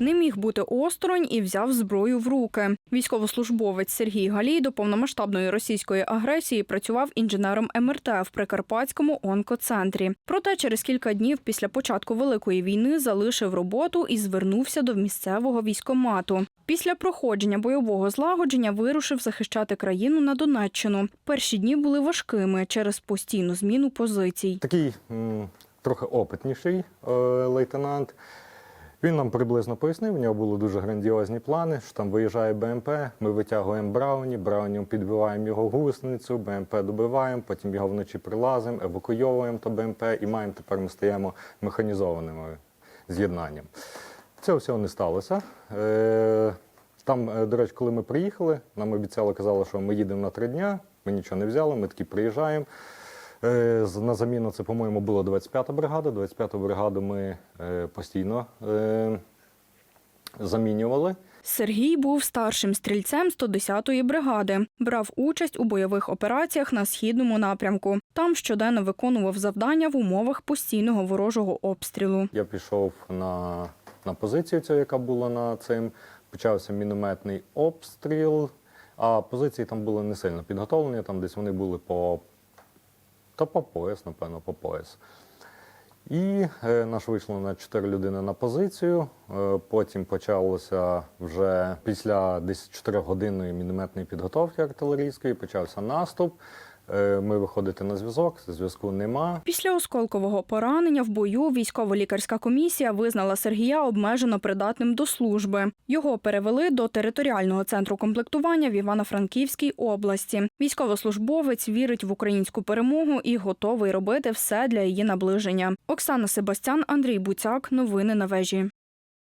Не міг бути осторонь і взяв зброю в руки. Військовослужбовець Сергій Галій до повномасштабної російської агресії працював інженером МРТ в Прикарпатському онкоцентрі. Проте через кілька днів після початку великої війни залишив роботу і звернувся до місцевого військомату. Після проходження бойового злагодження вирушив захищати країну на Донеччину. Перші дні були важкими через постійну зміну позицій. Такий трохи опитніший е, лейтенант. Він нам приблизно пояснив, у нього були дуже грандіозні плани, що там виїжджає БМП, ми витягуємо Брауні, Брауні підбиваємо його гусеницю, БМП добиваємо, потім його вночі прилазимо, евакуйовуємо то БМП і маємо тепер ми стаємо механізованими з'єднанням. Цього всього не сталося. Е, Там, е, до речі, коли ми приїхали, нам обіцяли, казали, що ми їдемо на три дня, ми нічого не взяли, ми такі приїжджаємо. Е, На заміну це, по-моєму, була 25-та бригада. 25-ту бригаду ми е, постійно е, замінювали. Сергій був старшим стрільцем 110-ї бригади. Брав участь у бойових операціях на східному напрямку. Там щоденно виконував завдання в умовах постійного ворожого обстрілу. Я пішов на, на позицію, цю, яка була на цим. Почався мінометний обстріл, а позиції там були не сильно підготовлені, там десь вони були по, та по пояс, напевно, по пояс. І е, наш вийшло на 4 людини на позицію. Е, потім почалося вже після десь 4-годинної мінометної підготовки артилерійської, почався наступ. Е, ми виходити на зв'язок, зв'язку нема. Після осколкового поранення в бою військово-лікарська комісія визнала Сергія обмежено придатним до служби. Його перевели до територіального центру комплектування в Івано-Франківській області. Військовослужбовець вірить в українську перемогу і готовий робити все для її наближення. Оксана Себастян, Андрій Буцяк. Новини на вежі.